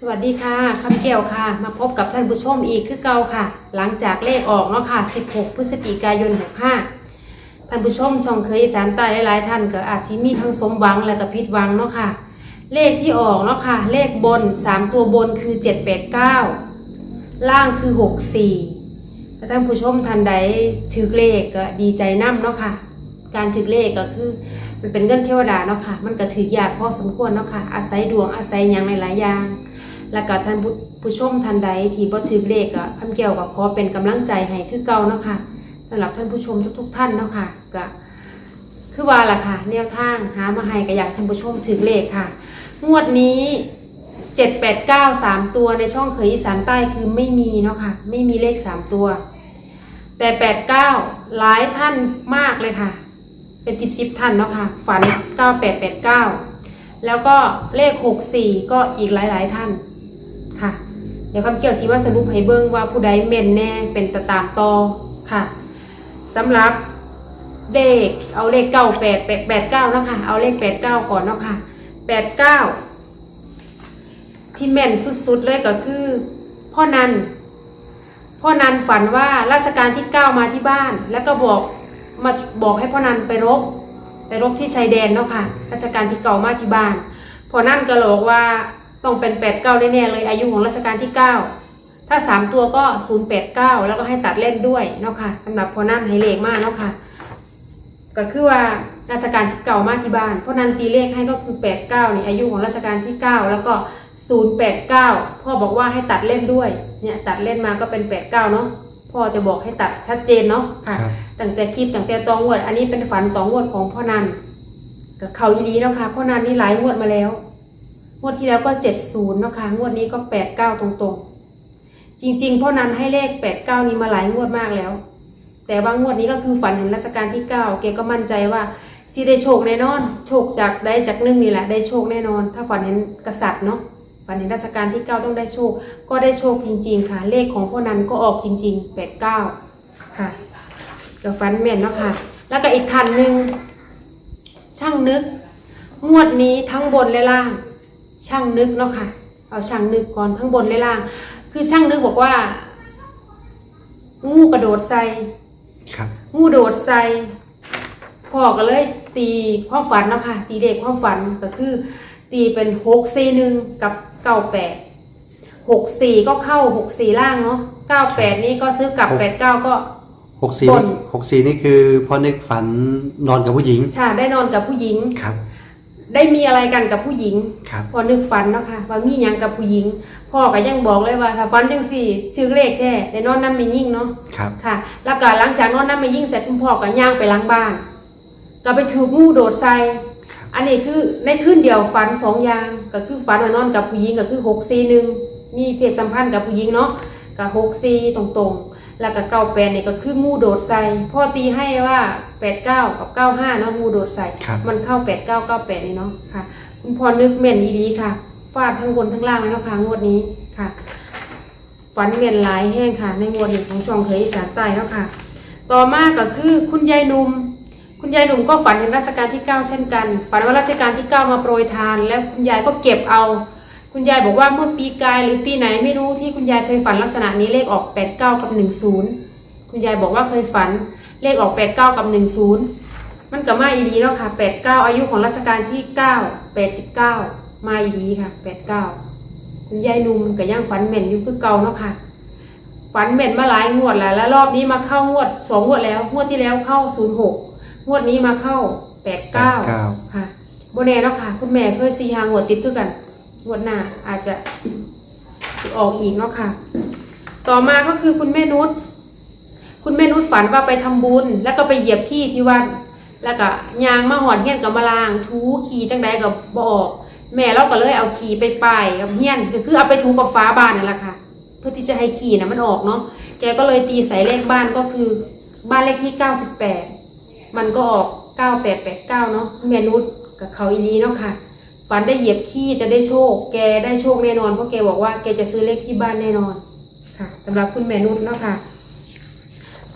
สวัสดีค่ะคำแก้วค่ะ มาพบกับท่านผู้ชมอีกคือเก่าค่ะ หลังจากเลขออกเนาะค่ะ 16 พฤศจิกายน 65 ท่านผู้ชมช่องเคยสารใต้หลายๆท่านก็อาจจะมีทั้งสมหวังและก็ผิดหวังเนาะค่ะ เลขที่ออกเนาะค่ะ เลขบน 3 ตัวบนคือ 789 ล่างคือ 64ถ้าท่านผู้ชมท่านใดถือเลขก็ดีใจนํเนาะค่ะ การถือเลขก็คือมันเป็นเงินเทวดาเนาะค่ะ มันก็ถือยากพอสมควรเนาะค่ะ อาศัยดวงอาศัยหยังหลายๆอย่าง แล้วก็ท่านผู้ชมท่านใดที่บ่ถือเลขก็คำเกี่ยวกับขอเป็นกำลังใจให้คือเก่าเนาะค่ะสำหรับท่านผู้ชมทุกๆ ท่านเนาะค่ะก็คือว่าล่ะค่ะ แนวทางหามาให้ก็อยากท่านผู้ชมถือเลขค่ะ งวดนี้เจ็ดแปดเก้าสามตัวในช่องเคยอีสานใต้คือไม่มีเนาะค่ะ ไม่มีเลขสามตัว แต่แปดเก้าหลายท่านมากเลยค่ะ เป็นสิบสิบท่านเนาะค่ะ ฝันเก้าแปดแปดเก้าแล้วก็เลขหกสี่ก็อีกหลาย ๆ ท่าน ค่ะเดี๋ยวคำเกี่ยวสีว่าสรุปให้เบิ้งว่าผู้ใดเม่นแน่เป็นตะตามต่อค่ะสำหรับเลขเอาเลขเก้าแปดแปดแปดเก้านะคะเอาเลขแปดเก้าก่อนเนาะค่ะแปดเก้าที่แม่นสุดๆเลยก็คือ พ่อนันพ่อนันฝันว่าราชการที่เก้ามาที่บ้าน แล้วก็บอกมาบอกให้พ่อนันไปรบ ไปรบที่ชายแดนเนาะค่ะราชการที่เก่ามาที่บ้านพ่อนันก็เลยบอกว่า ต้องเป็นแปดเก้าแน่ๆเลยอายุของราชการที่เก้าถ้าสามตัวก็ศูนย์แปดเก้าแล้วก็ให้ตัดเล่นด้วยเนาะค่ะสำหรับพ่อนันให้เลขมากเนาะค่ะก็คือว่าราชการที่เก่ามาที่บ้านเพราะนั้นตีเลขให้ก็คือแปดเก้านี่อายุของราชการที่เก้าแล้วก็ศูนย์แปดเก้าพ่อบอกว่าให้ตัดเล่นด้วยเนี่ยตัดเล่นมาก็เป็นแปดเก้าเนาะพ่อจะบอกให้ตัดชัดเจนเนาะค่ะครับตั้งแต่คลิปตั้งแต่ตองวด อันนี้เป็นฝันตองวดของพ่อนันกับเขายีดีเนาะค่ะพ่อนันนี่หลายงวดมาแล้ว งวดที่แล้วก็เจ็ดศูนย์นะคะงวดนี้ก็แปดเก้าตรงๆ จริงๆพ่อนันให้เลขแปดเก้านี้มาหลายงวดมากแล้ว แต่ว่างวดนี้ก็คือฝันเห็นรัชกาลที่เก้าเกก็มั่นใจว่าสิได้โชคแน่นอน โชคจากได้จากนึ่งนี่แหละได้โชคแน่นอน ถ้าฝันเห็นกษัตริย์เนาะฝันเห็นรัชกาลที่เก้าต้องได้โชค ก็ได้โชคจริง ๆ ค่ะ เลขของพ่อนันก็ออกจริงๆแปดเก้าค่ะกับฟันแม่นเนาะค่ะ แล้วก็อีกทันหนึ่งช่างนึก งวดนี้ทั้งบนและล่าง ช่างนึกเนาะค่ะ เอาช่างนึกก่อนทั้งบนและล่าง คือช่างนึกบอกว่า งูกระโดดใส่ครับงูโดดใส่พ่อก็เลย ตีความฝันเนาะค่ะ ตีเด็กความฝันก็คือ ตีเป็นหกสี่หนึ่งกับเก้าแปดหกสี่ก็เข้าหกสี่ล่างเนาะเก้าแปดนี่ก็ซื้อกลับแปดเก้าก็หกสี่บนนี่หกสี่นี่คือพ่อนึกฝันนอนกับผู้หญิงชาได้นอนกับผู้หญิงครับ ได้มีอะไรกันกับผู้หญิง ครับ พอนึกฝันเนาะค่ะว่ามีหยังกับผู้หญิง พ่อก็ยังบอกเลยว่าถ้าฝันจังสี่ชื่อเลขแท้ได้นอนน้ำไม่ยิ่งเนาะครับ ค่ะ แล้วก็หลังจากนอนน้ำไม่ยิ่งเสร็จคุณพ่อก็ย่างไปล้างบ้าน ก็ไปถูกงูโดดใส่ครับ อันนี้คือในคืนเดียวฝันสองอย่างก็คือฝันว่านอนกับผู้หญิงก็คือหกสี่หนึ่งมีเพศสัมพันธ์กับผู้หญิงเนาะกับหกสี่ตรงๆ แล้วก็เก้าแปดนี่ก็คืองูโดดใส่พ่อตีให้ว่าแปดเก้ากับเก้าห้าเนาะงูโดดใส่ ครับมันเข้าแปดเก้าเก้าแปดนี่เนาะค่ะ คุณพ่อนึกเม่นดีๆค่ะฟาดทั้งบนทั้งล่างเลยเนาะค่ะงวดนี้ค่ะฝันเม่นหลายแห้งค่ะ ในงวดนี้ของช่องเคยอีสานใต้แล้วค่ะ ต่อมาก็คือคุณยายหนุ่มคุณยายหนุ่มก็ฝันเห็นรัชกาลที่ 9 เช่นกัน ฝันว่ารัชกาลที่ 9 มาโปรยทาน แล้วคุณยายก็เก็บเอา คุณยายบอกว่าเมื่อปีกายหรือปีไหนไม่รู้ที่คุณยายเคยฝันลักษณะนี้เลขออก 89 กับ 10 คุณยายบอกว่าเคยฝันเลขออก 89 กับ 10 มันก็มาอีดีแล้วค่ะ 89 อายุของรัชกาลที่ 9 89 มาอีดีค่ะ 89 คุณยายหนุ่มก็ยังฝันเหม็นอยู่คือเก่าเนาะค่ะฝันเหม็นมาหลายงวดแล้ว แล้วรอบนี้มาเข้างวดสองงวดแล้วงวดที่แล้วเข้า 06 งวดนี้มาเข้า 89 89ค่ะโบแน่แล้วค่ะ คุณแม่เคยซีหางวดติดคือกัน งวดหน้าอาจจะออกอีกเนาะค่ะ ต่อมาก็คือคุณแม่นุชคุณแม่นุชฝันว่าไปทำบุญ แล้วก็ไปเหยียบขี้ที่วัดแล้วก็ยางมาหอนเฮียนกับมาลางถูขี้จังใดกับบอกแม่เราก็เลยเอาขี้ไปป้ายกับเฮียนก็คือเอาไปถูกับฟ้าบ้านนั่นแหละค่ะ เพื่อที่จะให้ขี้นะมันออกเนาะแกก็เลยตีใส่เลขบ้านก็คือ บ้านเลขที่98มันก็ออก9889เนาะแม่นุชกับเขาอีนีเนาะค่ะ ฝันได้เหยียบขี้จะได้โชค แกได้โชคแน่นอนเพราะแกบอกว่าแกจะซื้อเลขที่บ้านแน่นอนค่ะสำหรับคุณแม่นุชเนาะค่ะ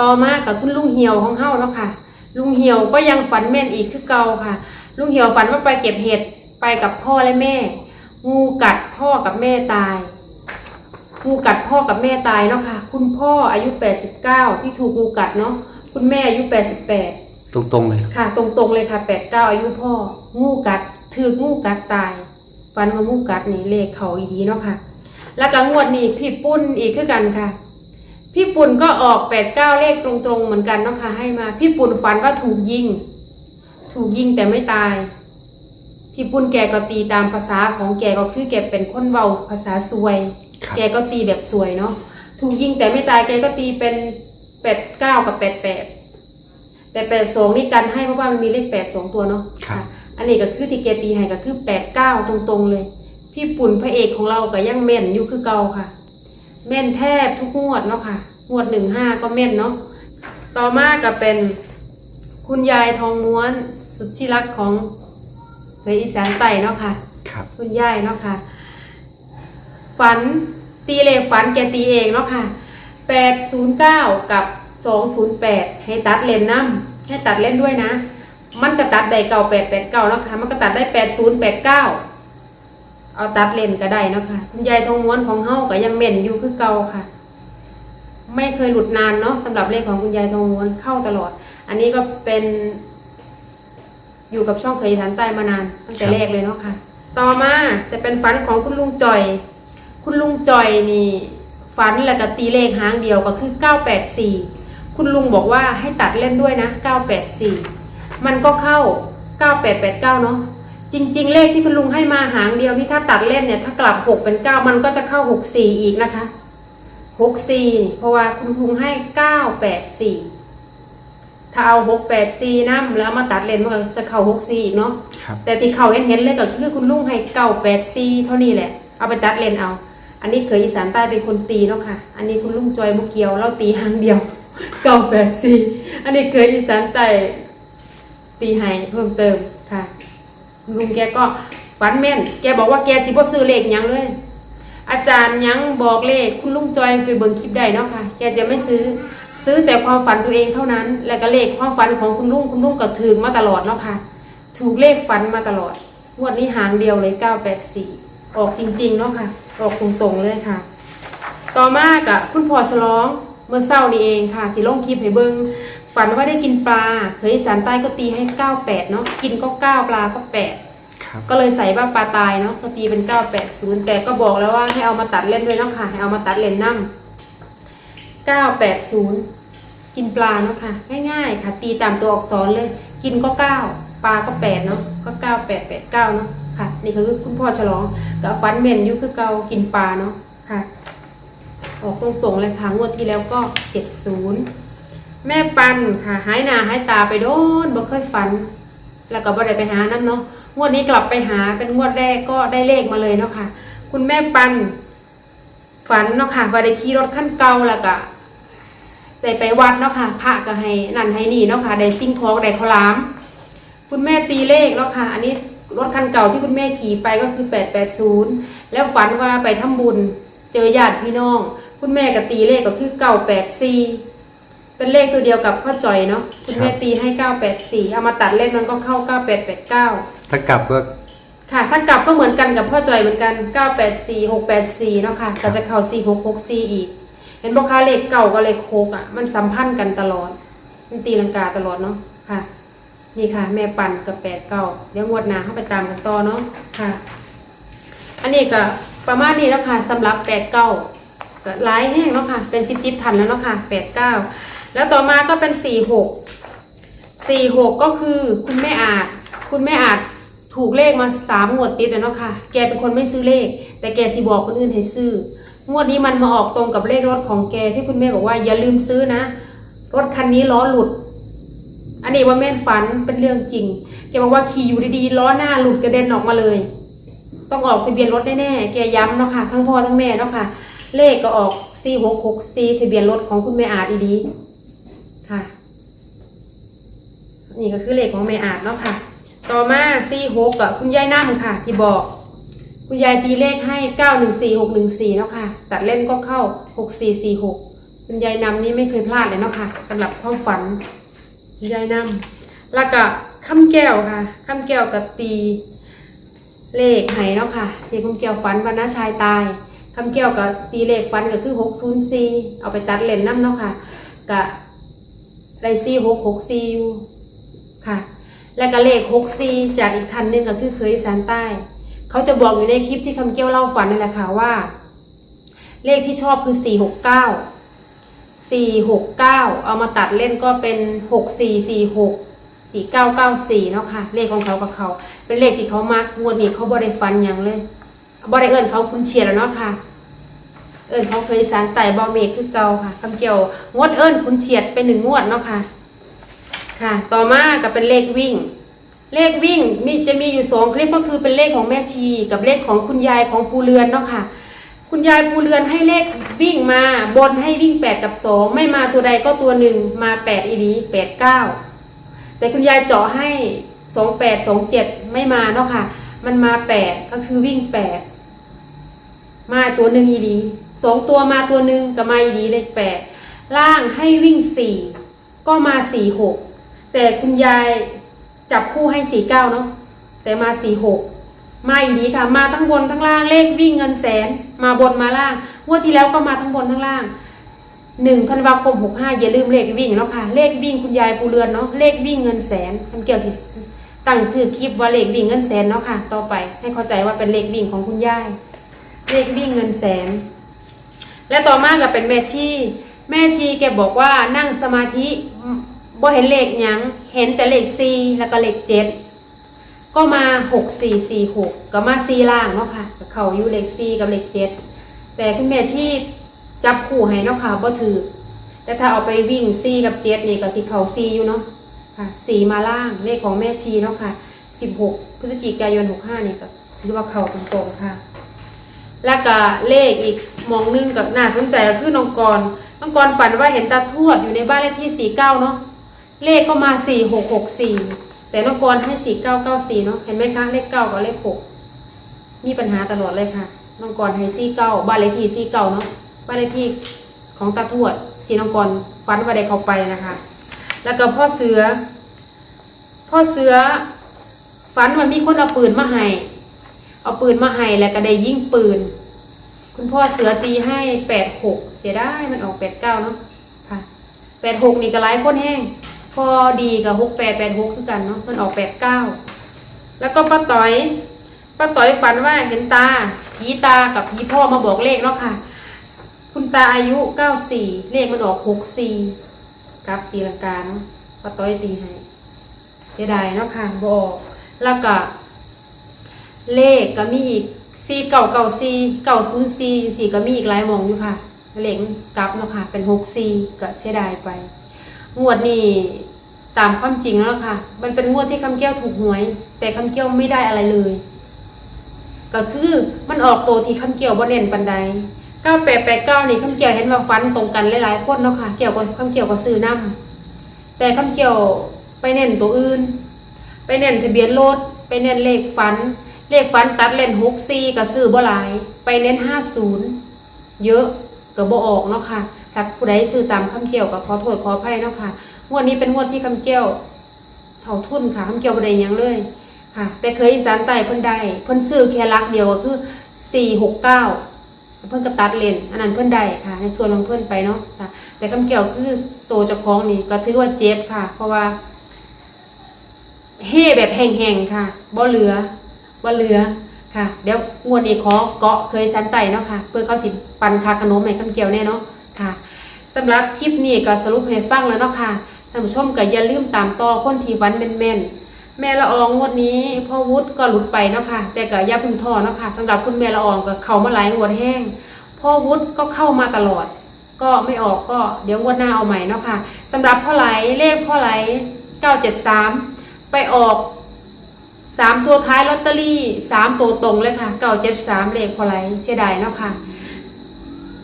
ต่อมากับคุณลุงเหี่ยวของเฮาเนาะค่ะ ลุงเหี่ยวก็ยังฝันแม่นอีกคือเก่าค่ะ ลุงเหี่ยวฝันว่าไปเก็บเห็ดไปกับพ่อและแม่ งูกัดพ่อกับแม่ตาย งูกัดพ่อกับแม่ตายเนาะค่ะ คุณพ่ออายุ 89 ที่ถูกงูกัดเนาะ คุณแม่อายุ 88 ตรงๆเลย ค่ะ ตรงๆเลยค่ะ 89 อายุพ่อ งูกัด ถืองูกัดตายฟันมางูกัดนี่เลขเขาอีดีเนาะค่ะ แล้วก็งวดนี้พี่ปุ้นอีกคือกันค่ะ พี่ปุ่นก็ออก89เลขตรงๆเหมือนกันเนาะค่ะ ให้มา พี่ปุ่นฝันว่าถูกยิง ถูกยิงแต่ไม่ตาย พี่ปุ้นแกก็ตีตามภาษาของแกก็คือแกเป็นคนเว้าภาษาสวยครับแกก็ตีแบบสวยเนาะถูกยิงแต่ไม่ตายแกก็ตีเป็นแปดเก้ากับแปดแปดแต่แปดสองนี่กันให้เพราะว่ามันมีเลขแปดสองตัวเนาะครับ อันนี้ก็คือที่แกตีให้ก็คือแปดเก้าตรงๆเลย พี่ปุ่นพระเอกของเราก็ยังแม่นอยู่คือเก่าค่ะ แม่นแทบทุกงวดเนาะค่ะ งวดหนึ่งห้าก็แม่นเนาะ ต่อมาก็เป็นคุณยายทองม้วนสุดที่รักของเคยอีสานใต้เนาะค่ะ ครับ คุณยายเนาะค่ะ ฝันตีเลขฝันแกตีเองเนาะค่ะแปดศูนย์เก้ากับสองศูนย์แปดให้ตัดเลนน้ำให้ตัดเล่นด้วยนะ มันก็ตัดได้เก่าแปดแปดเก้าเนาะค่ะ มันก็ตัดได้แปดศูนย์แปดเก้าเอาตัดเลนก็ได้เนาะค่ะคุณยายทองม้วนของเฮาก็ยังเม่นอยู่คือเก่าค่ะ ไม่เคยหลุดนานเนาะสำหรับเลขของคุณยายทองม้วนเข้าตลอด อันนี้ก็เป็นอยู่กับช่องเคยอีสานใต้มานานตั้งแต่แรกเลยเนาะค่ะ ต่อมาจะเป็นฝันของคุณลุงจ่อย คุณลุงจ่อยนี่ฝันแล้วก็ตีเลขหางเดียวก็คือ 984 คุณลุงบอกว่าให้ตัดเล่นด้วยนะ 984 มันก็เข้า 9889 เนาะจริง ๆ เลขที่คุณลุงให้มาหางเดียวที่ถ้าตัดเล่นเนี่ยถ้ากลับ 6 เป็น 9 มันก็จะเข้า 64 อีกนะคะ 64 เพราะว่าคุณลุงให้ 984 ถ้าเอา 684นะแล้วเอามาตัดเลนมันก็จะเข้า 64 อีกเนาะครับแต่ที่เขาเห็นเห็นๆเลยก็คือคุณลุงให้เก่าแปดซีเท่านี้แหละ เอาไปตัดเลนเอา อันนี้เคยอีสานใต้เป็นคนตีเนาะค่ะ อันนี้คุณลุงจอยบุกเกียวเราตีหางเดียวเก่าแปดซีอันนี้เคยอีสานใต้ ตีให้เพิ่มเติมค่ะคุณลุงแกก็ฝันแม่น แกบอกว่าแกสิบ่ซื้อเลขยังเลย อาจารย์ยังบอกเลขคุณลุงจอยไปเบิ่งคลิปได้เนาะค่ะ แกจะไม่ซื้อซื้อแต่ความฝันตัวเองเท่านั้น และก็เลขความฝันของคุณลุงคุณลุงก็ถือมาตลอดเนาะค่ะ ถูกเลขฝันมาตลอดงวดนี้หางเดียวเลย984ออกจริงๆเนาะค่ะ ออกตรงๆเลยค่ะ ต่อมากับคุณพ่อฉลองเมื่อเศร้านี้เองค่ะที่ลงคลิปให้เบิ้ง ฝันว่าได้กินปลาเคยอีสานใต้ก็ตีให้98เนาะกินก็9ปลาก็8ครับก็เลยใส่ว่าปลาตายเนาะก็ตีเป็น980แต่ก็บอกแล้วว่าให้เอามาตัดเล่นด้วยเนาะค่ะ ให้เอามาตัดเล่นน้ำ980กินปลาเนาะค่ะ ง่ายๆ ค่ะ ตีตามตัวอักษรเลย กินก็9ปลาก็8เนาะก็9889เนาะค่ะ นี่คือคุณพ่อฉลองกับฟันเมนอยุคือเกากินปลาเนาะค่ะ ออกตรงๆเลยค่ะงวดที่แล้วก็70 แม่ปันค่ะหายหน้าหายตาไปโดนบ่เคยฝัน แล้วก็บ่ได้ไปหานั่นเนาะงวดนี้กลับไปหาเป็นงวดแรกก็ได้เลขมาเลยเนาะค่ะ คุณแม่ปัน ฝันเนาะค่ะว่าได้ขี่รถขั้นเก่าแล้วก็ได้ไปวัดเนาะค่ะพระก็ให้นั่นให้นี่เนาะค่ะได้สิ่งของได้ข้าวหลาม คุณแม่ตีเลขเนาะค่ะ อันนี้รถคันเก่าที่คุณแม่ขี่ไปก็คือ 880 แล้วฝันว่าไปทำบุญ เจอญาติพี่น้อง คุณแม่ก็ตีเลขก็คือ 984 เป็นเลขตัวเดียวกับพ่อจอยเนาะคุณแม่ตีให้984เอามาตัดเลขมันก็เข้า9889ถ้ากลับก็ ค่ะถ้ากลับก็เหมือนกันกับพ่อจอยเหมือนกัน984 684เนาะค่ะก็จะเข้า4664อีก เห็นบอกค่าเลขเก่ากับเลขโคกอะมันสัมพันธ์กันตลอด มันตีลังกาตลอดเนาะค่ะ นี่ค่ะ แม่ปั่นกับแปดเก้าเดี๋ยวงวดหน้าเข้าไปตามกันต่อเนาะค่ะ อันนี้ก็ประมาณนี้แล้วค่ะสำหรับแปดเก้าก็หลายแห้งแล้วค่ะ เป็นสิบจิบทันแล้วเนาะค่ะแปดเก้า แล้วต่อมาก็เป็นสี่หกสี่หกก็คือคุณแม่อาจ คุณแม่อาจถูกเลขมาสามงวดติดแล้วเนาะค่ะ แกเป็นคนไม่ซื้อเลข แต่แกสิบอกคนอื่นให้ซื้องวดนี้มันมาออกตรงกับเลขรถของแกที่คุณแม่บอกว่าอย่าลืมซื้อนะ รถคันนี้ล้อหลุด อันนี้ว่าแม่นฝันเป็นเรื่องจริง แกบอกว่าขี่อยู่ดีๆล้อหน้าหลุดกระเด็นออกมาเลย ต้องออกทะเบียนรถแน่ๆแกย้ำเนาะค่ะทั้งพ่อทั้งแม่เนาะค่ะ เลขก็ออก4 6 6 4ทะเบียนรถของคุณแม่อาดีๆ ค่ะ นี่ก็คือเลขของแม่อาจเนาะค่ะ ต่อมา4 6กับคุณยายน้ำค่ะ ที่บอก คุณยายตีเลขให้914 614เนาะค่ะ ตัดเล่นก็เข้า6446คุณยายนำนี่ไม่เคยพลาดเลยเนาะค่ะสำหรับความฝัน คุณยายนำแล้วก็ข้าแก้วค่ะข้าแก้วกับตีเลขไหเนาะค่ะที่คำเกี่ยวฝันวันน้าชายตายคำเกี่ยวกับตีเลขฝันก็คือ604เอาไปตัดเล่นน้ำเนาะค่ะกะ ไรซี่664อยู่ค่ะ และก็เลข64จากอีกท่านหนึ่งก็คือเคยสานใต้ เขาจะบอกอยู่ในคลิปที่คำเกี่ยวเล่าฝันนั่นแหละค่ะว่า เลขที่ชอบคือ469 469เก้าเอามาตัดเล่นก็เป็น6446 4994เก้าเก้าสี่เนาะค่ะ เลขของเขากับเขา เป็นเลขที่เขามักงวดนี้เขาบ่ได้ฟันหยังเลยบ่ได้เอิ้นเขาคุณเชียร์แล้วเนาะค่ะ เอิ้นเขาเคยสารไต่บอเมฆคือเก่าค่ะคำเกี่ยวงวดเอิ้นคุณเฉียดเป็นหนึ่งงวดเนาะค่ะ ค่ะ ต่อมาก็เป็นเลขวิ่ง เลขวิ่งมีจะมีอยู่สองคลิปก็คือเป็นเลขของแม่ชี กับเลขของคุณยายของภูเรือนเนาะค่ะ คุณยายภูเรือนให้เลขวิ่งมาบนให้วิ่งแปดกับสองไม่มาตัวใดก็ตัวหนึ่งมาแปดอีดีแปดเก้าแต่คุณยายเจาะให้สองแปดสองเจ็ดไม่มาเนาะค่ะ มันมาแปดก็คือวิ่งแปดมาตัวหนึ่งอีดี สองตัวมาตัวหนึ่งก็มาอีดีเลขแปดล่างให้วิ่งสี่ก็มาสี่หกแต่คุณยายจับคู่ให้สี่เก้าเนาะแต่มาสี่หกมาอีดีค่ะ มาทั้งบนทั้งล่างเลขวิ่งเงินแสน มาบนมาล่างงวดที่แล้วก็มาทั้งบนทั้งล่างหนึ่งธันวาคมหกห้าอย่าลืมเลขวิ่งเนาะค่ะ เลขวิ่งคุณยายภูเรือนเนาะเลขวิ่งเงินแสนมันเกี่ยวสิตั้งชื่อคลิปว่าเลขวิ่งเงินแสนเนาะค่ะ ต่อไปให้เข้าใจว่าเป็นเลขวิ่งของคุณยาย เลขวิ่งเงินแสน และต่อมาก็เป็นแม่ชีแม่ชีแกบอกว่านั่งสมาธิบ่เห็นเลขยังเห็นแต่เลขสี่แล้วก็เลขเจ็ดก็มาหกสี่สี่หกก็มาซีล่างเนาะค่ะก็เขาอยู่เลขสี่กับเลขเจ็ดแต่คุณแม่ที่จับคู่ให้เนาะค่ะบ่ถือแต่ถ้าเอาไปวิ่งสี่กับเจ็ดนี่ก็สิเขาสี่อยู่เนาะค่ะสี่มาล่างเลขของแม่ชีเนาะค่ะสิบหกพฤศจิกายนหกห้านี่ก็ถือว่าเขาตรงๆค่ะ แล้วก็เลขอีกมองหนึงกับน่าสนใจก็คือน้องกรน้องกรฝันว่าเห็นตาทวดอยู่ในบ้านเลขที่สี่เก้าเนาะเลขก็มาสี่หกหกสี่แต่นกกรให้สี่เก้าเก้าสี่เนาะเห็นไหมคะเลขเก้ากับเลขหกมีปัญหาตลอดเลยค่ะน้องกรให้สี่เก้าบ้านเลขที่สี่เก้าเนาะบ้านเลขที่ของตาทวดที่น้องกรฟันว่าได้เข้าไปนะคะ แล้วก็พ่อเสือ พ่อเสือฝันว่ามีคนเอาปืนมาให้ เอาปืนมาให้แล้วก็ได้ยิงปืน คุณพ่อเสือตีให้แปดหกเสียได้มันออกแปดเก้าเนาะค่ะแปดหกนี่ก็ไล่คนแห้งพอดีกับหกแปดแปดหกคือกันเนาะมันออกแปดเก้าแล้วก็ป้าต้อยป้าต้อยฝันว่าเห็นตาผีตากับผีพ่อมาบอกเลขเนาะค่ะ คุณตาอายุเก้าสี่เลขมันออกหกสี่กับตีลังกาเนาะป้าต้อยตีให้เสียดายเนาะค่ะบอกแล้วก็ เลขก็มีอีกสี่เก่าเก่าสี่เก่าศูนย์สี่สี่ก็มีอีกหลายมองอยู่ค่ะ เหลขกลับเนาะค่ะ เป็นหกสี่ก็เสียดายไป งวดนี้ตามความจริงแล้วค่ะ มันเป็นงวดที่คำแก้วถูกหวย แต่คำแก้วไม่ได้อะไรเลย ก็คือมันออกโตที่คำแก้วบ่เน้นปันใด9889นี่คำแก้วเห็นว่าฟันตรงกันหลายๆคนเนาะค่ะเกี่ยวกับคำแก้วก็ซื้อนํแต่คำแก้วไปเน้นตัวอื่น ไปเน้นทะเบียนรถไปเน้นเลขฟัน เลขฟันตัดเล่น64ก็ซื้อบ่หลาย ไปเน้น50เยอะก็บ่ออกเนาะค่ะถ้าผู้ใดซื้อตามคำเกี่ยวก็ขอโทษขออภัยเนาะค่ะงวดนี้เป็นงวดที่คำเกี่ยวเท่าทุนค่ะคำเกี่ยวบ่ได้ยังเลยค่ะ แต่เคยอีสานใต้เพิ่นได้เพิ่นซื้อแค่ลักเดียวก็คือ469เก้าเพิ่นก็ตัดเลนอันนั้นเพิ่นได้ค่ะ ในส่วนของเพิ่นไปเนาะค่ะ แต่คำเกี่ยวคือโตเจ้าของนี่ก็ถือว่าเจ็บค่ะ เพราะว่าเฮ่แบบแห้งๆค่ะบ่เหลือ บ่าเหลือค่ะ เดี๋ยวงวดนี้ขอเกาะเคยสันไตเนาะค่ะ เพื่อเขาสิปันคาขนมให้คำเกี่ยวแน่เนาะค่ะสำหรับคลิปนี้ก็สรุปให้ฟังแล้วเนาะค่ะท่านผู้ชมก็อย่าลืมตามต่อคนทีวันแม่นๆแม่ละอองงวดนี้พ่อวุฒิก็หลุดไปเนาะค่ะ แต่ก็อย่าพึ่งท้อเนาะค่ะสำหรับคุณแม่ละอองก็เข้ามาหลายงวดแห้งพ่อวุฒิก็เข้ามาตลอด ก็ไม่ออกก็เดี๋ยวงวดหน้าเอาใหม่เนาะค่ะสำหรับพ่อไหลเลขพ่อไหล973 ไปออก สามตัวท้ายลอตเตอรี่สามตัวตรงเลยค่ะเก้าเจ็ดสามเลขพอไรเสียดายเนาะค่ะ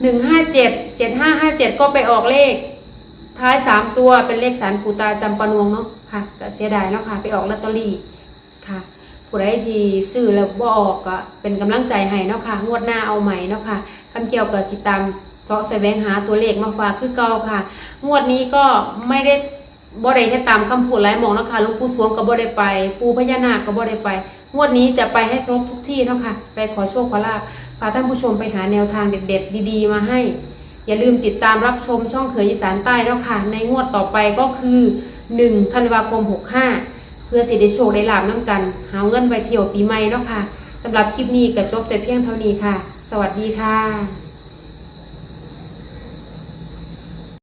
หนึ่งห้าเจ็ดเจ็ดห้าห้าเจ็ดก็ไปออกเลข ท้ายสามตัวเป็นเลขสารปูตาจำปนวงเนาะค่ะก็เสียดายเนาะค่ะ ไปออกลอตเตอรี่ค่ะผู้ใดที่ซื้อแล้วบ่ออกก็เป็นกำลังใจให้เนาะค่ะงวดหน้าเอาใหม่เนาะค่ะคำเกี่ยวกับติดตามเสาะแสวงหาตัวเลขมาฝากคือเก่าค่ะ งวดนี้ก็ไม่ได้ บ่ได้ให้ตามคำพูดหลายมองนะคะหลวงปู่สวงก็บ่ได้ไป ปู่พญานาคก็บ่ได้ไป งวดนี้จะไปให้ครบทุกที่เนาะค่ะ ไปขอโชคขอลาบพาท่านผู้ชมไปหาแนวทางเด็ด ๆ ดีๆ มาให้ อย่าลืมติดตามรับชมช่องเขยอีสานใต้แล้วค่ะ ในงวดต่อไปก็คือ1ธันวาคม 65 เพื่อสิได้โชคได้ลาบน้ำกัน หาเงินไปเที่ยวปีใหม่แล้วค่ะสำหรับคลิปนี้ก็จบแต่เพียงเท่านี้ค่ะ สวัสดีค่ะ